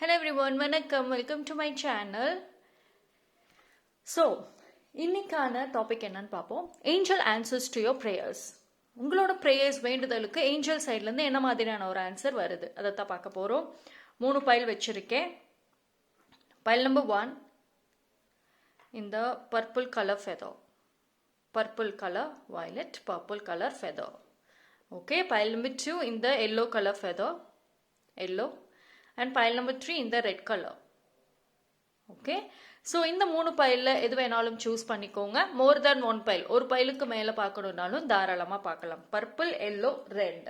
Hello everyone வணக்கம். Welcome to my channel so இன்னைக்கான topic என்னன்னு பார்ப்போம். Angel answers to your prayers உங்களோட ப்ரேயர்ஸ் வேண்டுதலுக்கு ஏஞ்சல் சைட்லேருந்து என்ன மாதிரியான ஒரு ஆன்சர் வருது? அதை தான் பார்க்க போகிறோம் மூணு பைல் வச்சுருக்கேன். பைல் நம்பர் ஒன் இந்த purple colour feather purple colour violet purple colour feather okay pile number two இந்த yellow colour feather yellow and pile number three இந்த ரெட் கலர் ஓகே ஸோ இந்த மூணு பைலில் எது வேணாலும் சூஸ் பண்ணிக்கோங்க. மோர் தென் ஒன் பைல் ஒரு பைலுக்கு மேலே பார்க்கணுன்னாலும் தாராளமாக பார்க்கலாம். Purple yellow red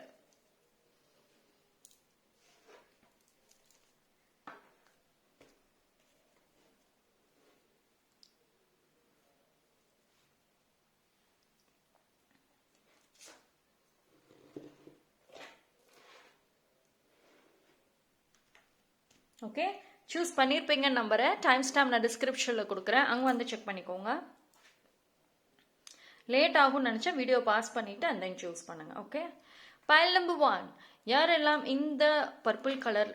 okay choose பண்ணியிருப்பீங்க நம்பரை டைம் ஸ்டாம்ப் நான் டிஸ்கிரிப்ஷனில் கொடுக்குறேன். அங்கே வந்து செக் பண்ணிக்கோங்க. லேட் ஆகும்னு நினச்சா வீடியோ பாஸ் பண்ணிவிட்டு அந்த தென் சூஸ் பண்ணுங்கள் ஓகே பைல் நம்பர் ஒன் யாரெல்லாம் இந்த பர்பிள் கலர்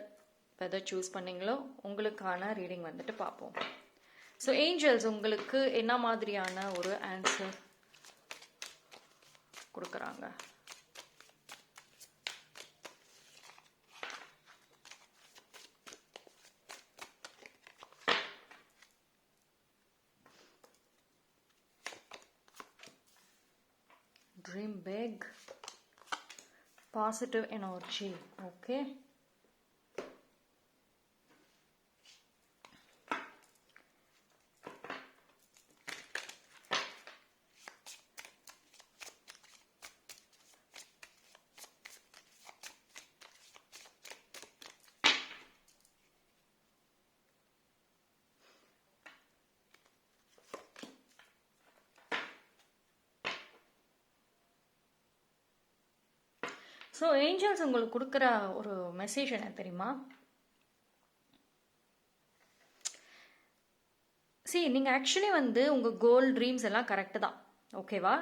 வெதர் சூஸ் பண்ணீங்களோ உங்களுக்கான ரீடிங் வந்துட்டு பார்ப்போம். ஸோ ஏஞ்சல்ஸ் உங்களுக்கு என்ன மாதிரியான ஒரு ஆன்சர் கொடுக்குறாங்க? Dream big positive energy okay so angels உங்களுக்கு கொடுக்குற ஒரு மெசேஜ் என்ன தெரியுமா? சி நீங்கள் ஆக்சுவலி வந்து உங்கள் கோல் ட்ரீம்ஸ் எல்லாம் கரெக்டு தான். ஓகேவா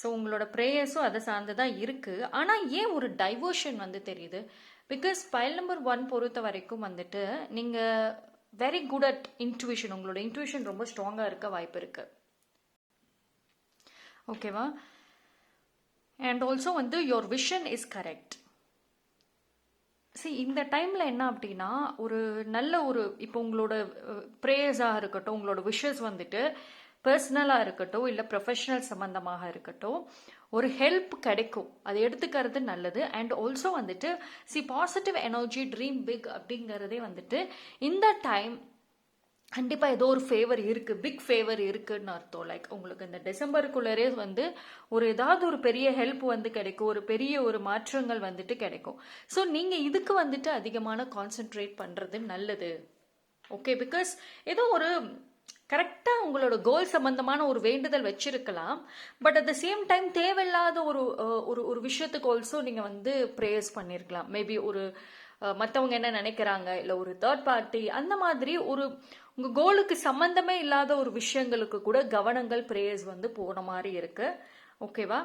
ஸோ உங்களோட ப்ரேயர்ஸும் அதை சார்ந்து தான் இருக்குது ஆனால் ஏன் ஒரு டைவர்ஷன் வந்து தெரியுது? பிகாஸ் ஃபைல் நம்பர் ஒன் பொறுத்த வரைக்கும் வந்துட்டு நீங்கள் வெரி குட் அட் இன்ட்யூஷன் உங்களோட இன்ட்யூஷன் ரொம்ப ஸ்ட்ராங்காக இருக்க வாய்ப்பு இருக்குது ஓகேவா அண்ட் ஆல்சோ வந்து your vision is correct see இந்த டைமில் என்ன அப்படின்னா ஒரு நல்ல ஒரு இப்போ உங்களோட ப்ரேயர்ஸாக இருக்கட்டும் உங்களோட விஷஸ் வந்துட்டு பர்சனலாக இருக்கட்டும் இல்லை ப்ரொஃபஷனல் சம்மந்தமாக இருக்கட்டும் ஒரு ஹெல்ப் கிடைக்கும். அதை எடுத்துக்கிறது நல்லது. அண்ட் ஆல்சோ வந்துட்டு see positive energy dream big அப்படிங்கிறதே வந்துட்டு இந்த டைம் கண்டிப்பாக ஏதோ ஒரு ஃபேவர் இருக்குது பிக் ஃபேவர் இருக்குதுன்னு அர்த்தம். லைக் உங்களுக்கு இந்த டிசம்பருக்குள்ளரே வந்து ஒரு ஏதாவது ஒரு பெரிய ஹெல்ப் வந்து கிடைக்கும் ஒரு பெரிய ஒரு மாற்றங்கள் வந்துட்டு கிடைக்கும். ஸோ நீங்கள் இதுக்கு வந்துட்டு அதிகமான கான்சென்ட்ரேட் பண்ணுறது நல்லது. ஓகே பிகாஸ் ஏதோ ஒரு கரெக்டாக உங்களோட கோல் சம்பந்தமான ஒரு வேண்டுதல் வச்சிருக்கலாம் but at the same time தேவையில்லாத ஒரு ஒரு ஒரு விஷயத்துக்கு ஆல்சோ நீங்கள் வந்து ப்ரேயர்ஸ் பண்ணியிருக்கலாம் மேபி ஒரு மற்றவங்க என்ன நினைக்கிறாங்க இல்லை ஒரு தேர்ட் பார்ட்டி அந்த மாதிரி ஒரு உங்கள் கோலுக்கு சம்மந்தமே இல்லாத ஒரு விஷயங்களுக்கு கூட கவனங்கள் ப்ரேயர்ஸ் வந்து போன மாதிரி இருக்கு. ஓகேவா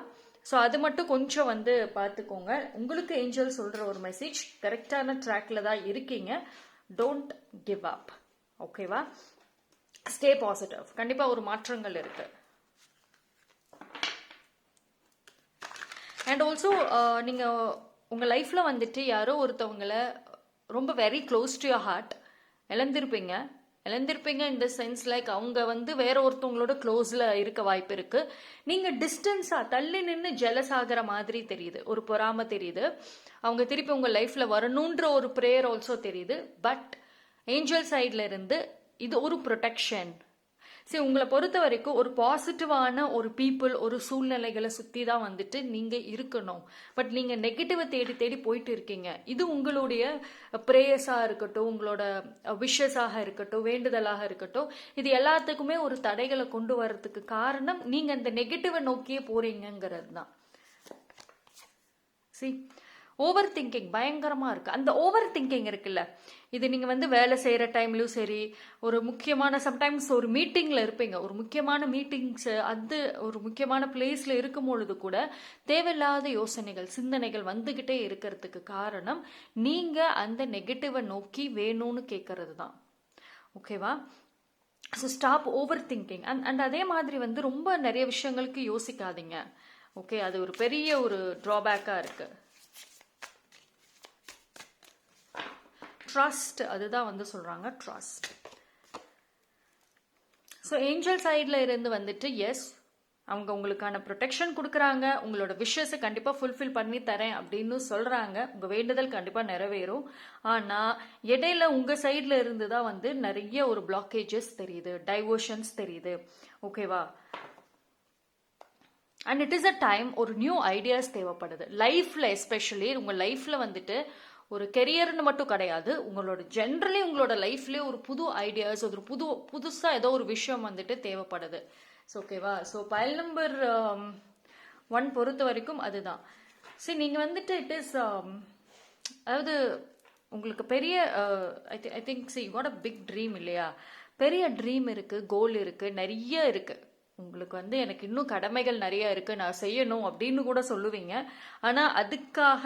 ஸோ அது மட்டும் கொஞ்சம் வந்து பார்த்துக்கோங்க. உங்களுக்கு ஏஞ்சல் சொல்கிற ஒரு மெசேஜ் கரெக்டான ட்ராக்ல தான் இருக்கீங்க. டோன்ட் கிவ் அப் ஓகேவா ஸ்டே பாசிட்டிவ் கண்டிப்பாக ஒரு மாற்றங்கள் இருக்கு. அண்ட் ஆல்சோ uh, நீங்கள் உங்கள் லைஃப்பில் வந்துட்டு யாரோ ஒருத்தவங்கள ரொம்ப very close to your heart இழந்திருப்பீங்க. இழந்திருப்பீங்க இந்த சென்ஸ் லைக் அவங்க வந்து வேற ஒருத்தவங்களோட க்ளோஸில் இருக்க வாய்ப்பு இருக்கு. நீங்கள் டிஸ்டன்ஸாக தள்ளி நின்று ஜெலஸ் ஆகிற மாதிரி தெரியுது. ஒரு பொறாம தெரியுது. அவங்க திருப்பி உங்கள் லைஃப்பில் வரணுன்ற ஒரு ப்ரேயர் ஆல்சோ தெரியுது. பட் ஏஞ்சல் சைட்ல இருந்து இது ஒரு ப்ரொடெக்ஷன் சரி உங்களை பொறுத்த வரைக்கும் ஒரு பாசிட்டிவான ஒரு பீப்புள் ஒரு சூழ்நிலைகளை சுற்றி தான் வந்துட்டு நீங்கள் இருக்கணும். பட் நீங்கள் நெகட்டிவை தேடி தேடி போயிட்டு இருக்கீங்க. இது உங்களுடைய ப்ரேயர்ஸாக இருக்கட்டும் உங்களோட விஷஸாக இருக்கட்டும் வேண்டுதலாக இருக்கட்டும் இது எல்லாத்துக்குமே ஒரு தடைகளை கொண்டு வர்றதுக்கு காரணம் நீங்கள் இந்த நெகட்டிவை நோக்கியே போகிறீங்கங்கிறது தான் சி ஓவர் திங்கிங் பயங்கரமாக இருக்குது அந்த ஓவர் திங்கிங் இருக்குல்ல இது நீங்கள் வந்து வேலை செய்கிற டைம்லையும் சரி ஒரு முக்கியமான சம்டைம்ஸ் ஒரு மீட்டிங்கில் இருப்பீங்க. ஒரு முக்கியமான மீட்டிங்ஸு அது ஒரு முக்கியமான பிளேஸில் இருக்கும் பொழுது கூட தேவையில்லாத யோசனைகள் சிந்தனைகள் வந்துக்கிட்டே இருக்கிறதுக்கு காரணம் நீங்கள் அந்த நெகட்டிவை நோக்கி வேணும்னு கேட்கறது தான். ஓகேவா so stop overthinking and and அதே மாதிரி வந்து ரொம்ப நிறைய விஷயங்களுக்கு யோசிக்காதீங்க. ஓகே அது ஒரு பெரிய ஒரு ட்ராபேக்காக இருக்குது ட்ரஸ்ட் அதுதான் வந்து சொல்கிறாங்க ட்ரஸ்ட் ஸோ ஏஞ்சல் சைடில் இருந்து வந்துட்டு எஸ் அவங்க உங்களுக்கான ப்ரொடெக்ஷன் கொடுக்குறாங்க உங்களோட விஷஸை கண்டிப்பாக ஃபுல்ஃபில் பண்ணி தரேன் அப்படின்னு சொல்கிறாங்க உங்கள் வேண்டுதல் கண்டிப்பாக நிறைவேறும். ஆனால் இடையில உங்கள் சைடில் இருந்து தான் வந்து நிறைய ஒரு பிளாக்கேஜஸ் தெரியுது டைவர்ஷன்ஸ் தெரியுது. ஓகேவா and it is a time ஒரு நியூ ஐடியாஸ் தேவைப்படுது. லைஃப்பில் எஸ்பெஷலி உங்கள் லைஃப்பில் வந்துட்டு ஒரு கெரியர்னு மட்டும் கிடையாது. உங்களோட ஜென்ரலி உங்களோட லைஃப்லேயே ஒரு புது ஐடியாஸ் ஒரு புது புதுசாக ஏதோ ஒரு விஷயம் வந்துட்டு தேவைப்படுது. ஸோ ஓகேவா ஸோ பயல் நம்பர் ஒன் பொறுத்த வரைக்கும் அதுதான். சரி நீங்கள் வந்துட்டு இட் இஸ் um, அதாவது உங்களுக்கு பெரிய I think see what a big dream இல்லையா? பெரிய ட்ரீம் இருக்குது கோல் இருக்குது நிறைய இருக்குது உங்களுக்கு வந்து எனக்கு இன்னும் கடமைகள் நிறைய இருக்குது நான் செய்யணும் அப்படின்னு கூட சொல்லுவீங்க. ஆனால் அதுக்காக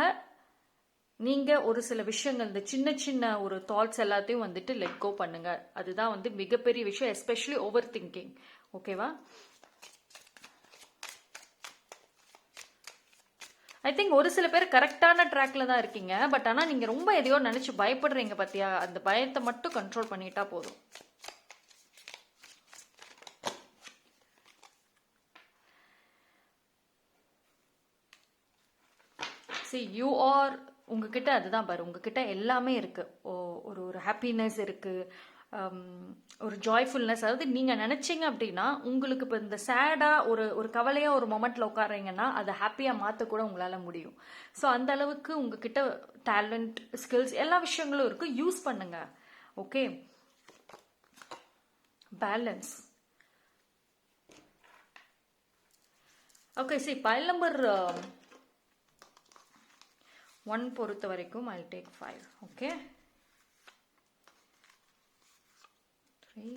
நீங்கள் ஒரு சில விஷயங்கள் இந்த சின்ன சின்ன ஒரு தாட்ஸ் எல்லாத்தையும் வந்துட்டு லெட் கோ பண்ணுங்க. அதுதான் வந்து மிகப்பெரிய விஷயம் எஸ்பெஷலி ஓவர் திங்கிங் ஓகேவா ஐ திங்க் ஒரு சில பேர் கரெக்டான ட்ராக்ல தான் இருக்கீங்க. பட் ஆனால் நீங்கள் ரொம்ப எதையோ நினச்சி பயப்படுறீங்க பார்த்தியா அந்த பயத்தை மட்டும் கண்ட்ரோல் பண்ணிட்டா போதும். சி யூ ஆர் உங்ககிட்ட அதுதான் பாரு. உங்ககிட்ட எல்லாமே இருக்கு. ஒரு ஒரு ஹாப்பினஸ் இருக்கு. ஒரு ஜாய்ஃபுல்னஸ் அதாவது நீங்க நினைச்சீங்க அப்படின்னா உங்களுக்கு இப்போ இந்த சேடா ஒரு ஒரு கவலையா ஒரு மொமெண்ட்ல உட்காறீங்கன்னா அதை ஹாப்பியா மாற்றக்கூட கூட உங்களால முடியும். ஸோ அந்த அளவுக்கு உங்ககிட்ட டேலண்ட் ஸ்கில்ஸ் எல்லா விஷயங்களும் இருக்கு. யூஸ் பண்ணுங்க. ஓகே பேலன்ஸ் ஓகே சரி பைல் நம்பர் ஒன் பொறுத்த வரைக்கும் I take five okay three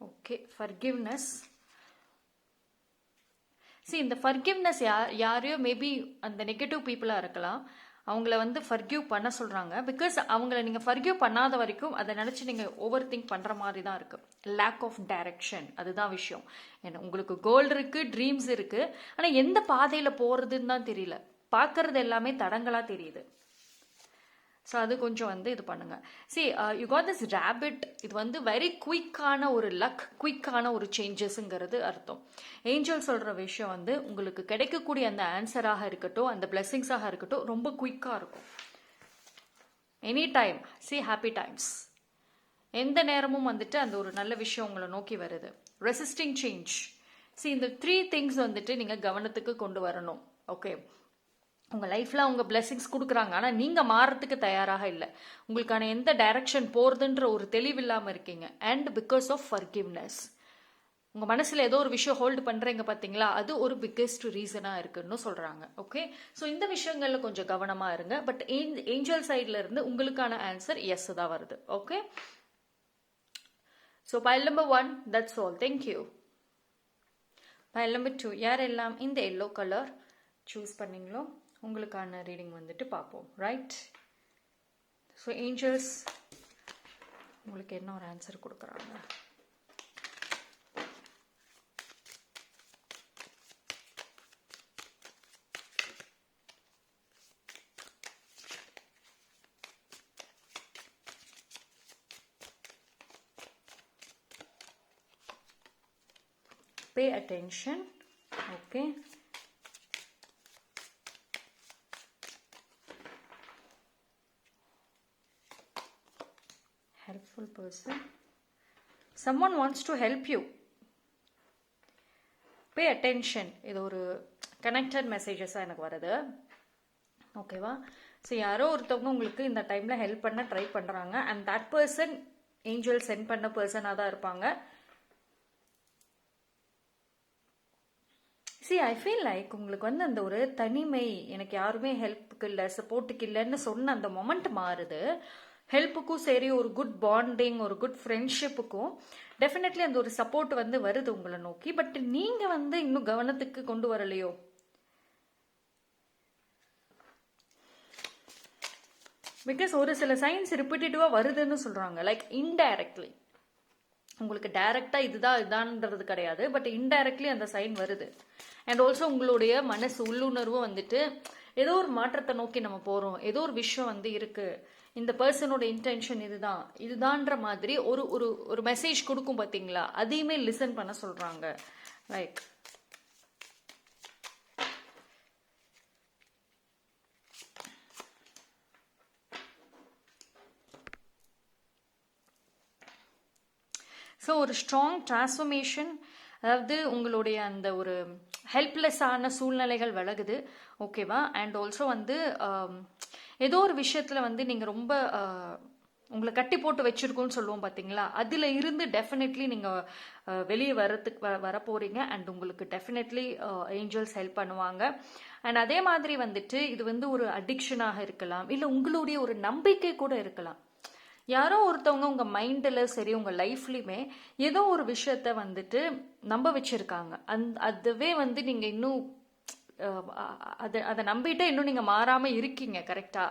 okay forgiveness see இந்த ஃபர்கிவ்னஸ் யார் யாரையோ மேபி அந்த நெகட்டிவ் பீப்புளாக இருக்கலாம். அவங்கள வந்து ஃபர்கியூ பண்ண சொல்கிறாங்க பிகாஸ் அவங்கள நீங்கள் ஃபர்கியூ பண்ணாத வரைக்கும் அதை நினச்சி நீங்கள் ஓவர் திங்க் பண்ணுற மாதிரி தான் இருக்குது லேக் ஆஃப் டைரக்ஷன் அதுதான் விஷயம். ஏன்னா உங்களுக்கு கோல் இருக்குது ட்ரீம்ஸ் இருக்குது ஆனால் எந்த பாதையில் போகிறதுன்னு தான் தெரியல. பார்க்கறது எல்லாமே தடங்களாக தெரியுது. ஸோ அது கொஞ்சம் வந்து இது பண்ணுங்க. See you got this rapid இது வந்து வெரி குயிக்கான ஒரு லக் குயிக்கான ஒரு சேஞ்சஸ்ங்கிறது அர்த்தம். ஏஞ்சல் சொல்கிற விஷயம் வந்து உங்களுக்கு கிடைக்கக்கூடிய அந்த ஆன்சராக இருக்கட்டும் அந்த பிளெஸ்ஸிங்ஸாக இருக்கட்டும் ரொம்ப குயிக்காக இருக்கும். Any time see happy times எந்த நேரமும் வந்துட்டு அந்த ஒரு நல்ல விஷயம் உங்களை நோக்கி வருது. ரெசிஸ்டிங் சேஞ்ச் சி இந்த த்ரீ திங்ஸ் வந்துட்டு நீங்கள் கவனத்துக்கு கொண்டு வரணும். ஓகே உங்கள் லைஃப்பில் அவங்க பிளெஸிங்ஸ் கொடுக்குறாங்க. ஆனால் நீங்கள் மாறுறதுக்கு தயாராக இல்லை. உங்களுக்கான எந்த டைரக்ஷன் போகிறதுன்ற ஒரு தெளிவு இல்லாமல் இருக்கீங்க. அண்ட் பிகாஸ் ஆஃப் ஃபர்கிவ்னஸ் உங்கள் மனசில் ஏதோ ஒரு விஷயம் ஹோல்டு பண்ணுறீங்க பார்த்தீங்களா அது ஒரு பிக்கெஸ்ட் ரீசனாக இருக்குன்னு சொல்கிறாங்க ஓகே ஸோ இந்த விஷயங்களில் கொஞ்சம் கவனமாக இருங்க. பட் ஏஞ்சல் சைடில் இருந்து உங்களுக்கான ஆன்சர் எஸ் தான் வருது. Okay so pile number one that's all thank you pile number two யாரெல்லாம் இந்த எல்லோ கலர் சூஸ் பண்ணிங்களோ உங்களுக்கான ரீடிங் வந்துட்டு பார்ப்போம் ரைட் ஸோ ஏஞ்சல்ஸ் உங்களுக்கு என்ன ஒரு ஆன்சர் கொடுக்குறாங்க? Pay attention okay? Helpful person. Someone wants to help you. Pay attention இது ஒரு கனெக்டட் மெசேஜஸாக எனக்கு வருது. ஓகேவா ஸோ யாரோ ஒருத்தவங்க உங்களுக்கு இந்த டைமில் ஹெல்ப் பண்ண ட்ரை பண்ணுறாங்க and that person angel sent பண்ண பர்சனாக தான் இருப்பாங்க. சி ஐ ஃபீல் லைக் உங்களுக்கு வந்து அந்த ஒரு தனிமை எனக்கு யாருமே ஹெல்ப்புக்கு இல்லை சப்போர்ட்டுக்கு இல்லைன்னு சொன்ன அந்த மொமெண்ட் மாறுது. ஹெல்ப்புக்கும் சரி ஒரு குட் பாண்டிங் ஒரு குட் ஃப்ரெண்ட்ஷிப்புக்கும் டெஃபினெட்லி அந்த ஒரு சப்போர்ட் வந்து வருது உங்களை நோக்கி. பட் நீங்கள் வந்து இன்னும் கவனத்துக்கு கொண்டு வரலையோ? பிகாஸ் ஒரு சில சயின்ஸ் ரிப்பீட்டேட்டிவாக வருதுன்னு சொல்கிறாங்க லைக் இன்டைரக்ட்லி உங்களுக்கு டைரக்டாக இதுதான் இதான்ன்றது கிடையாது. பட் இன்டைரக்ட்லி அந்த சைன் வருது. அண்ட் ஆல்சோ உங்களுடைய மனசு உள்ளுணர்வும் வந்துட்டு ஏதோ ஒரு மாற்றத்தை நோக்கி நம்ம போகிறோம் ஏதோ ஒரு விஷயம் வந்து இருக்கு. இந்த பர்சனோட இன்டென்ஷன் இதுதான். இதுதான்ற மாதிரி ஒரு ஒரு ஒரு மெசேஜ் கொடுக்கும் பார்த்தீங்களா அதையுமே லிசன் பண்ண சொல்கிறாங்க லைக் ஸோ ஒரு ஸ்ட்ராங் டிரான்ஸ்ஃபர்மேஷன் அதாவது உங்களுடைய அந்த ஒரு ஹெல்ப்லெஸ்ஸான சூழ்நிலைகள் விலகுது ஓகேவா அண்ட் ஆல்சோ வந்து um, ஏதோ ஒரு விஷயத்தில் வந்து நீங்கள் ரொம்ப உங்களை கட்டி போட்டு வச்சிருக்கோன்னு சொல்லுவோம் பார்த்தீங்களா அதில் இருந்து டெஃபினெட்லி நீங்கள் வெளியே வரத்துக்கு வர வர போகிறீங்க அண்ட் உங்களுக்கு டெஃபினெட்லி ஏஞ்சல்ஸ் ஹெல்ப் பண்ணுவாங்க. அண்ட் அதே மாதிரி வந்துட்டு இது வந்து ஒரு அடிக்ஷனாக இருக்கலாம். இல்லை உங்களுடைய ஒரு நம்பிக்கை கூட இருக்கலாம். யாரோ ஒருத்தவங்க உங்கள் மைண்டில் சரி உங்கள் லைஃப்லையுமே ஏதோ ஒரு விஷயத்த வந்துட்டு நம்ப வச்சுருக்காங்க. அந் அதுவே வந்து நீங்கள் இன்னும் அதை அதை நம்பிட்டு இன்னும் நீங்க மாறாம இருக்கீங்க கரெக்டா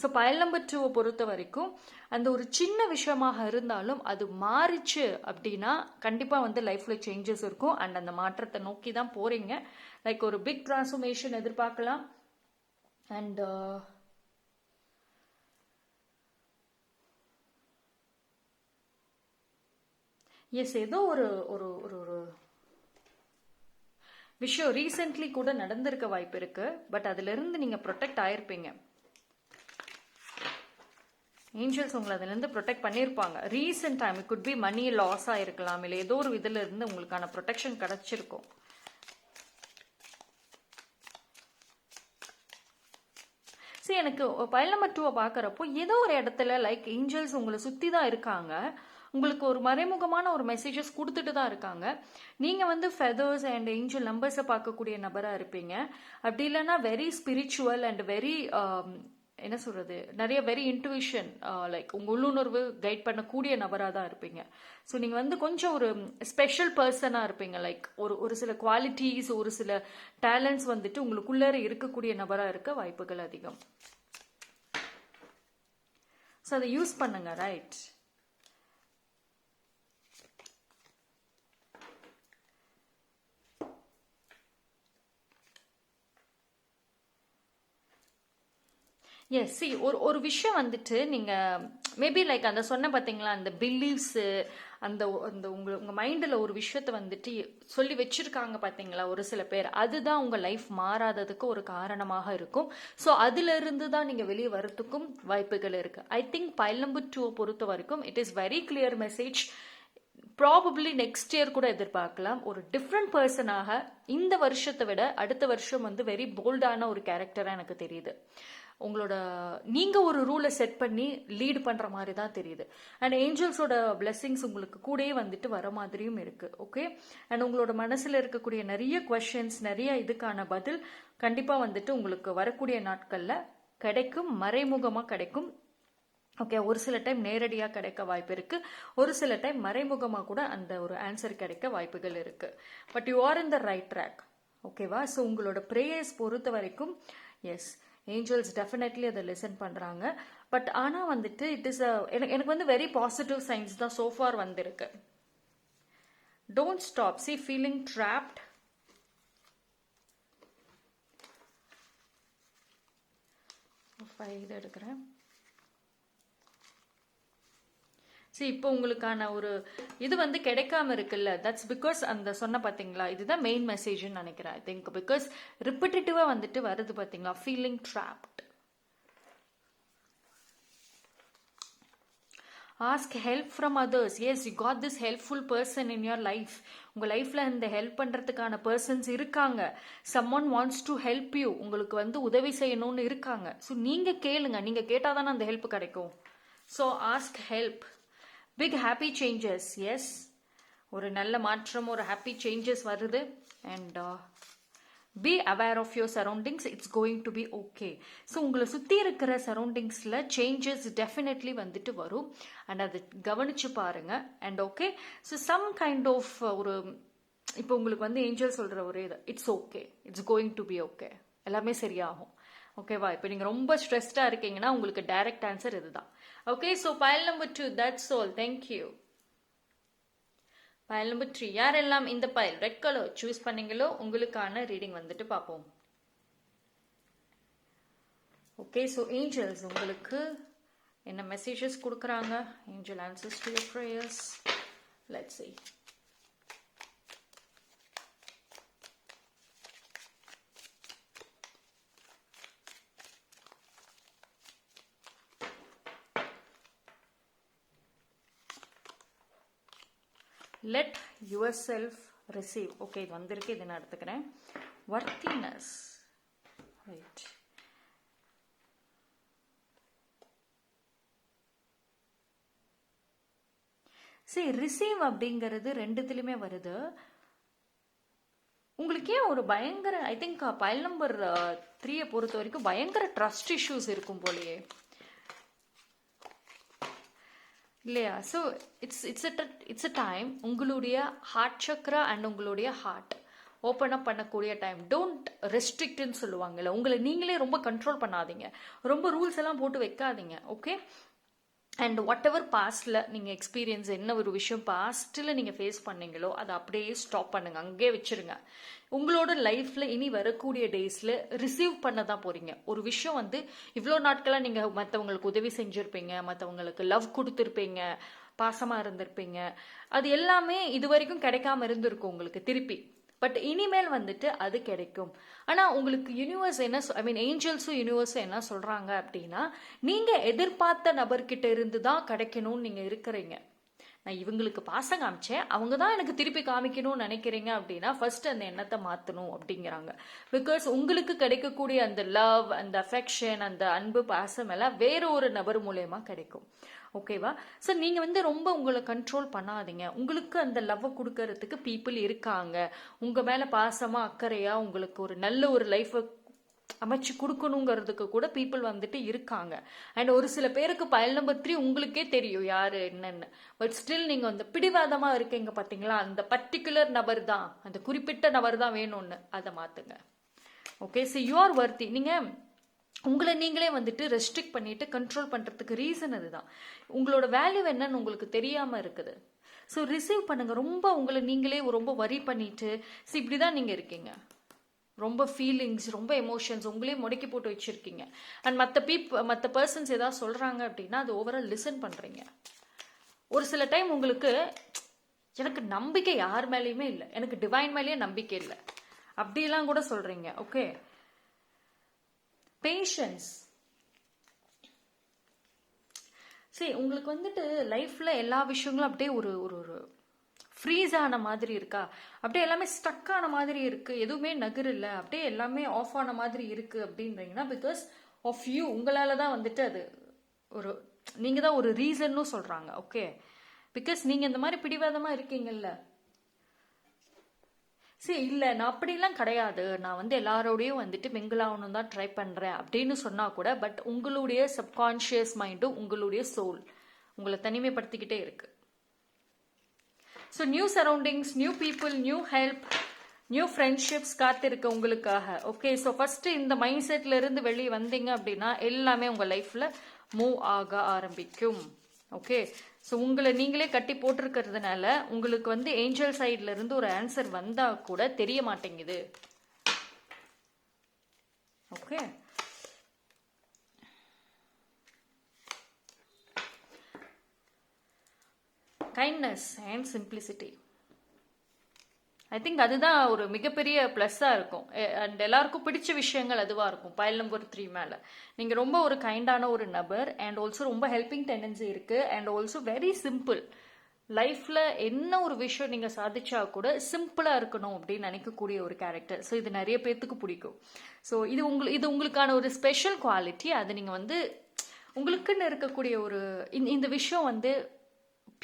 ஸோ பயல் நம்பர் டூவை பொறுத்த வரைக்கும் அந்த ஒரு சின்ன விஷயமாக இருந்தாலும் அது மாறிச்சு அப்படின்னா கண்டிப்பாக வந்து லைஃப்ல சேஞ்சஸ் இருக்கும். அண்ட் அந்த மாற்றத்தை நோக்கி தான் போறீங்க. லைக் ஒரு பிக் டிரான்ஸ்ஃபர்மேஷன் எதிர்பார்க்கலாம். அண்ட் எஸ் ஏதோ ஒரு ஒரு ஒரு ஒரு விஷயம் ரீசெண்ட்லி கூட நடந்திருக்க வாய்ப்பு இருக்கு. பட் அதுலேருந்து நீங்கள் நீங்க ப்ரொடெக்ட் ஆயிருப்பீங்க. ஏஞ்சல்ஸ் உங்களை அதுலேருந்து ப்ரொடெக்ட் பண்ணியிருப்பாங்க. Recent time it could be money loss ஆயிருக்கலாம். இல்லை ஏதோ ஒரு இதுல இருந்து உங்களுக்கான ப்ரொடெக்ஷன் கிடைச்சிருக்கும். சரி எனக்கு பயல் நம்பர் டூவை பார்க்குறப்போ ஏதோ ஒரு இடத்துல லைக் ஏஞ்சல்ஸ் உங்களை சுற்றி தான் இருக்காங்க. உங்களுக்கு ஒரு மறைமுகமான ஒரு மெசேஜஸ் கொடுத்துட்டு தான் இருக்காங்க. நீங்கள் வந்து ஃபெதர்ஸ் அண்ட் ஏஞ்சல் நம்பர்ஸை பார்க்கக்கூடிய நபராக இருப்பீங்க. அப்படி இல்லைன்னா வெரி ஸ்பிரிச்சுவல் அண்ட் வெரி என்ன சொல்றது? நிறைய வெரி இன்ட்யூஷன் லைக் உங்க உள்ளுணர்வு கைட் பண்ணக்கூடிய நபராக தான் இருப்பீங்க. ஸோ நீங்கள் வந்து கொஞ்சம் ஒரு ஸ்பெஷல் பர்சனாக இருப்பீங்க. லைக் ஒரு ஒரு சில குவாலிட்டிஸ் ஒரு சில டேலண்ட்ஸ் வந்துட்டு உங்களுக்குள்ளே இருக்கக்கூடிய நபராக இருக்க வாய்ப்புகள் அதிகம். ஸோ அதை யூஸ் பண்ணுங்க ரைட் எஸ் சி ஒரு ஒரு விஷயம் வந்துட்டு நீங்கள் மேபி லைக் அந்த சொன்ன பார்த்தீங்களா அந்த பிலீவ்ஸு அந்த அந்த உங்க உங்கள் மைண்டில் ஒரு விஷயத்த வந்துட்டு சொல்லி வச்சுருக்காங்க பார்த்தீங்களா ஒரு சில பேர். அதுதான் உங்கள் லைஃப் மாறாததுக்கு ஒரு காரணமாக இருக்கும். ஸோ அதிலிருந்து தான் நீங்கள் வெளியே வரத்துக்கும் வாய்ப்புகள் இருக்குது ஐ திங்க் பைல் டூவை டூ பொறுத்த வரைக்கும் it is very clear message probably next year கூட எதிர்பார்க்கலாம். ஒரு டிஃப்ரெண்ட் பர்சனாக இந்த வருஷத்தை விட அடுத்த வருஷம் வந்து வெரி போல்டான ஒரு கேரக்டராக எனக்கு தெரியுது. உங்களோட நீங்கள் ஒரு ரூலை செட் பண்ணி லீட் பண்ணுற மாதிரி தான் தெரியுது. அண்ட் ஏஞ்சல்ஸோட பிளெஸிங்ஸ் உங்களுக்கு கூடயே வந்துட்டு வர மாதிரியும் இருக்குது ஓகே அண்ட் உங்களோட மனசில் இருக்கக்கூடிய நிறைய கொஷின்ஸ் நிறைய இதுக்கான பதில் கண்டிப்பாக வந்துட்டு உங்களுக்கு வரக்கூடிய நாட்களில் கிடைக்கும் மறைமுகமாக கிடைக்கும். ஓகே ஒரு சில டைம் நேரடியாக கிடைக்க வாய்ப்பு இருக்கு. ஒரு சில டைம் மறைமுகமாக கூட அந்த ஒரு ஆன்சர் கிடைக்க வாய்ப்புகள் இருக்கு. But you are in the right track ஓகேவா ஸோ உங்களோட ப்ரேயர்ஸ் பொறுத்த வரைக்கும் எஸ் ஏஞ்சல்ஸ் டெஃபினெட்லி அதை லெசன் பண்ணுறாங்க பட் ஆனால் வந்துட்டு இட் இஸ் எனக்கு எனக்கு வந்து வெரி பாசிட்டிவ் சைன்ஸ் தான் சோஃபார் வந்திருக்கு. Don't stop see feeling trapped five எடுக்கிறேன். சரி இப்போ உங்களுக்கான ஒரு இது வந்து கிடைக்காம இருக்குல்ல. தட்ஸ் பிகாஸ் அந்த சொன்ன பார்த்தீங்களா இதுதான் மெயின் மெசேஜ்னு நினைக்கிறேன் ஐ திங்க் பிகாஸ் ரிப்பிட்டேட்டிவாக வந்துட்டு வருது பார்த்தீங்களா feeling trapped ask help from others yes you got this helpful person in your life உங்கள் லைஃப்பில் இந்த ஹெல்ப் பண்ணுறதுக்கான பர்சன்ஸ் இருக்காங்க. Someone wants to help you உங்களுக்கு வந்து உதவி செய்யணும்னு இருக்காங்க. ஸோ நீங்கள் கேளுங்க. கேட்டால் தானே அந்த ஹெல்ப் கிடைக்கும். So ask help big happy changes yes ஒரு நல்ல மாற்றம் ஒரு ஹாப்பி சேஞ்சஸ் வருது. And be aware of your surroundings it's going to be okay so உங்களை சுற்றி இருக்கிற சரௌண்டிங்ஸில் சேஞ்சஸ் டெஃபினெட்லி வந்துட்டு வரும். அண்ட் அதை கவனித்து பாருங்கள் and okay so some kind of ஒரு இப்போ உங்களுக்கு வந்து ஏஞ்சல் சொல்கிற ஒரு இது. It's okay it's going to be okay எல்லாமே சரியாகும். ஓகேவா இப்போ நீங்கள் ரொம்ப ஸ்ட்ரெஸ்டாக இருக்கீங்கன்னா உங்களுக்கு டைரக்ட் ஆன்சர் இதுதான். Okay so pile number two that's all thank you pile number three யாரெல்லாம் இந்த பயல் ரெட் கலர் சூஸ் பண்ணீங்களோ உங்களுக்கான ரீடிங் வந்துட்டு பார்ப்போம். ஓகே ஸோ ஏஞ்சல்ஸ் உங்களுக்கு என்ன மெசேஜஸ் கொடுக்குறாங்க? Angel answers to your prayers let's see let yourself receive okay இது வந்திருக்கு இதை நான் எடுத்துக்கிறேன். ஒர்த்தினஸ் ரைட் சரி ரிசீவ் அப்படிங்கிறது ரெண்டுத்துலையுமே வருது. உங்களுக்கு ஏன் ஒரு பயங்கர ஐ திங்க் பயல் நம்பர் த்ரீயை பொறுத்த வரைக்கும் பயங்கர ட்ரஸ்ட் இஷ்யூஸ் இருக்கும் போலயே. இல்லையா? So it's it's it's a time உங்களுடைய ஹார்ட் சக்ரா அண்ட் உங்களுடைய ஹார்ட் ஓப்பன் அப் பண்ணக்கூடிய டைம் டோன்ட் ரெஸ்ட்ரிக்ட்னு சொல்லுவாங்கல்ல உங்களை நீங்களே ரொம்ப கண்ட்ரோல் பண்ணாதீங்க. ரொம்ப ரூல்ஸ் எல்லாம் போட்டு வைக்காதீங்க ஓகே அண்ட் வாட் எவர் பாஸ்டில் நீங்கள் எக்ஸ்பீரியன்ஸ் என்ன ஒரு விஷயம் பாஸ்ட்டில் நீங்கள் ஃபேஸ் பண்ணீங்களோ அதை அப்படியே ஸ்டாப் பண்ணுங்க. அங்கேயே வச்சிருங்க. உங்களோட லைஃப்பில் இனி வரக்கூடிய டேஸில் ரிசீவ் பண்ண தான் போகிறீங்க ஒரு விஷயம் வந்து இவ்வளோ நாட்களாக நீங்கள் மற்றவங்களுக்கு உதவி செஞ்சுருப்பீங்க மற்றவங்களுக்கு லவ் கொடுத்துருப்பீங்க பாசமாக இருந்திருப்பீங்க. அது எல்லாமே இது வரைக்கும் கிடைக்காம இருந்திருக்கும் உங்களுக்கு திருப்பி. பட் இனிமேல் வந்துட்டு அது கிடைக்கும். ஆனால் உங்களுக்கு யூனிவர்ஸ் என்ன ஐ மீன் ஏஞ்சல்ஸும் யூனிவர்ஸும் என்ன சொல்கிறாங்க அப்படின்னா நீங்கள் எதிர்பார்த்த நபர்கிட்ட இருந்து தான் கிடைக்கணும்னு நீங்கள் இருக்கிறீங்க. நான் இவங்களுக்கு பாசம் காமிச்சேன் அவங்க தான் எனக்கு திருப்பி காமிக்கணும்னு நினைக்கிறீங்க அப்படின்னா ஃபர்ஸ்ட் அந்த எண்ணத்தை மாற்றணும் அப்படிங்கிறாங்க. பிகாஸ் உங்களுக்கு கிடைக்கக்கூடிய அந்த லவ் அந்த அஃபெக்ஷன் அந்த அன்பு பாசம் எல்லாம் வேற ஒரு நபர் மூலயமா கிடைக்கும். ஓகேவா ஸோ நீங்கள் வந்து ரொம்ப உங்களை கண்ட்ரோல் பண்ணாதீங்க. உங்களுக்கு அந்த லவ்வை கொடுக்கறதுக்கு பீப்புள் இருக்காங்க. உங்கள் மேலே பாசமாக அக்கறையாக உங்களுக்கு ஒரு நல்ல ஒரு லைஃப்பை அமைச்சு கொடுக்கணுங்கிறதுக்கு கூட பீப்புள் வந்துட்டு இருக்காங்க. அண்ட் ஒரு சில பேருக்கு பயல் நம்பர் த்ரீ உங்களுக்கே தெரியும். யாரு என்னன்னு. பட் ஸ்டில் நீங்க அந்த பிடிவாதமா இருக்கீங்க பாத்தீங்களா? அந்த பர்டிகுலர் நபர் தான். அந்த குறிப்பிட்ட நபர் தான் வேணும்னு. அதை மாத்துங்க. ஓகே ஸோ யூஆர் வர்த்தி நீங்க உங்களை நீங்களே வந்துட்டு ரெஸ்ட்ரிக்ட் பண்ணிட்டு கண்ட்ரோல் பண்ணுறதுக்கு ரீசன் அதுதான். உங்களோட வேல்யூ என்னன்னு உங்களுக்கு தெரியாமல் இருக்குது. ஸோ ரிசீவ் பண்ணுங்க. ரொம்ப உங்களை நீங்களே ரொம்ப வரி பண்ணிட்டு ஸோ இப்படி தான் நீங்கள் இருக்கீங்க. ரொம்ப ஃபீலிங்ஸ் ரொம்ப எமோஷன்ஸ் உங்களே முடக்கி போட்டு வச்சுருக்கீங்க. அண்ட் மற்ற பீப் மற்ற பர்சன்ஸ் ஏதாவது சொல்கிறாங்க அப்படின்னா அது ஓவரால் லிசன் பண்ணுறீங்க ஒரு சில டைம் உங்களுக்கு எனக்கு நம்பிக்கை யார் மேலேயுமே இல்லை. எனக்கு டிவைன் மேலேயே நம்பிக்கை இல்லை. அப்படிலாம் கூட சொல்கிறீங்க ஓகே பேஷன்ஸ் சரி உங்களுக்கு வந்துட்டு லைஃப்ல எல்லா விஷயங்களும் அப்படியே ஒரு ஒரு ஒரு ஃப்ரீஸ் ஆன மாதிரி இருக்கா? அப்படியே எல்லாமே ஸ்டக் ஆன மாதிரி இருக்கு. எதுவுமே நகர் இல்லை. அப்படியே எல்லாமே ஆஃப் ஆன மாதிரி இருக்கு அப்படின்றீங்கன்னா பிகாஸ் ஆஃப் யூ உங்களால தான் வந்துட்டு அது ஒரு நீங்க தான் ஒரு ரீசன்னும் சொல்றாங்க. ஓகே பிகாஸ் நீங்க இந்த மாதிரி பிடிவாதமா இருக்கீங்கல்ல. சரி இல்லை நான் அப்படிலாம் கிடையாது. நான் வந்து எல்லாரோடையும் வந்துட்டு மிங்கிளாகணும் தான் ட்ரை பண்ணுறேன் அப்படின்னு சொன்னால் கூட பட் உங்களுடைய சப்கான்ஷியஸ் மைண்டும் உங்களுடைய சோல் உங்களை தனிமைப்படுத்திக்கிட்டே இருக்கு. So new surroundings new people new help new friendships காத்திருக்கு உங்களுக்காக. ஓகே ஸோ ஃபஸ்ட்டு இந்த மைண்ட் செட்லேருந்து வெளியே வந்தீங்க அப்படின்னா எல்லாமே உங்கள் லைஃப்பில் மூவ் ஆக ஆரம்பிக்கும். ஓகே ஸோ உங்களை நீங்களே கட்டி போட்டிருக்கிறதுனால உங்களுக்கு வந்து ஏஞ்சல் சைடில் இருந்து ஒரு ஆன்சர் வந்தால் கூட தெரிய மாட்டேங்குது. Okay kindness and simplicity I think அதுதான் ஒரு மிகப்பெரிய ப்ளஸ்ஸாக இருக்கும். அண்ட் எல்லாருக்கும் பிடிச்ச விஷயங்கள் அதுவாக இருக்கும் பயல் நம்பர் த்ரீ மேலே. நீங்கள் ரொம்ப ஒரு கைண்டான ஒரு நபர் அண்ட் ஆல்சோ ரொம்ப ஹெல்பிங் டெண்டன்சி இருக்குது அண்ட் ஆல்சோ வெரி சிம்பிள் லைஃப்பில் என்ன ஒரு விஷயம் நீங்கள் சாதிச்சா கூட சிம்பிளாக இருக்கணும் அப்படின்னு நினைக்கக்கூடிய ஒரு கேரக்டர் ஸோ இது நிறைய பேர்த்துக்கு பிடிக்கும். ஸோ இது உங்களுக்கு இது உங்களுக்கான ஒரு ஸ்பெஷல் குவாலிட்டி அது நீங்கள் வந்து உங்களுக்குன்னு இருக்கக்கூடிய ஒரு இந்த இந்த விஷயம் வந்து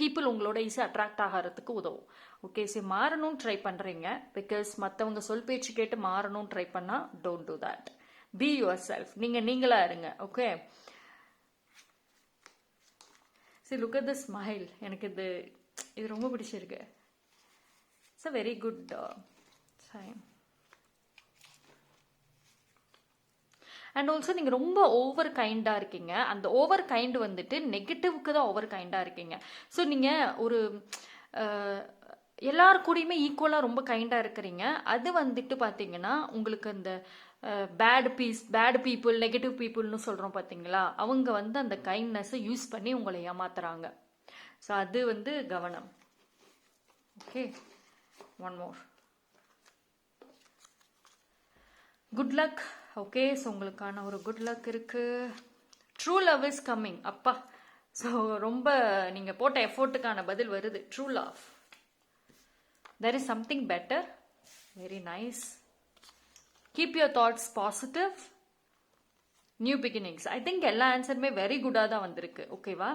பீப்புள் உங்களோட ஈஸியாக அட்ராக்ட் ஆகிறதுக்கு உதவும். ஓகே சரி மாறணும்னு ட்ரை பண்ணுறீங்க பிகாஸ் மற்றவங்க சொல் பேச்சு கேட்டு மாறணும்னு ட்ரை பண்ணால் don't do that be yourself நீங்கள் நீங்களாக இருங்க ஓகே சரி லுக் அட் த ஸ்மைல் எனக்கு இது இது ரொம்ப பிடிச்சிருக்கு. It's a very good sign and also நீங்கள் ரொம்ப ஓவர் கைண்டாக இருக்கீங்க. அந்த ஓவர் கைண்ட் வந்துட்டு நெகட்டிவ்க்கு தான் ஓவர் கைண்டாக இருக்கீங்க. ஸோ நீங்கள் ஒரு uh, எல்லார் கூடயுமே ஈக்குவலாக ரொம்ப கைண்டாக இருக்கிறீங்க. அது வந்துட்டு பார்த்தீங்கன்னா உங்களுக்கு அந்த bad peace bad people negative பீப்புள்னு சொல்கிறோம் பார்த்தீங்களா அவங்க வந்து அந்த கைண்ட்னஸை யூஸ் பண்ணி உங்களை ஏமாத்துறாங்க. ஸோ அது வந்து கவனம். Okay one more good luck okay so உங்களுக்கான ஒரு குட் லக் இருக்கு. ட்ரூ லவ் இஸ் கம்மிங் அப்பா. ஸோ ரொம்ப நீங்கள் போட்ட எஃபோர்ட்டுக்கான பதில் வருது. True love there is something better very nice keep your thoughts positive new beginnings I think எல்லா ஆன்சருமே வெரி குட்டாக தான் வந்திருக்கு. ஓகேவா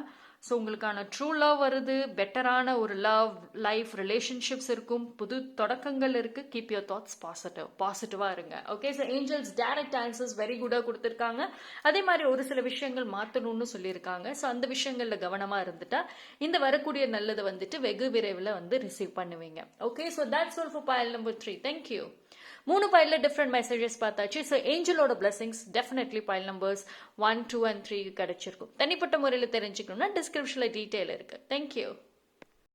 ஸோ உங்களுக்கான ட்ரூ லவ் வருது பெட்டரான ஒரு லவ் லைஃப் ரிலேஷன்ஷிப்ஸ் இருக்கும் புது தொடக்கங்கள் இருக்குது கீப் யோர் தாட்ஸ் பாசிட்டிவ் பாசிட்டிவாக இருங்க. Okay so angels direct answers very குட்டாக கொடுத்துருக்காங்க. அதே மாதிரி ஒரு சில விஷயங்கள் மாற்றணும்னு சொல்லியிருக்காங்க. ஸோ அந்த விஷயங்களில் கவனமாக இருந்துட்டா இந்த வரக்கூடிய நல்லதை வந்துட்டு வெகு விரைவில் வந்து ரிசீவ் பண்ணுவீங்க. Okay so that's all for pile number three thank you மூணு பைலில் டிஃப்ரெண்ட் மெசேஜஸ் பார்த்தாச்சு. So ஏஞ்சலோட blessings definitely pile numbers one two and three கிடைச்சிருக்கும். தனிப்பட்ட முறையில் தெரிஞ்சுக்கணும்னா டிஸ்கிரிப்ஷனில் டீட்டெயில் இருக்குது தேங்க்யூ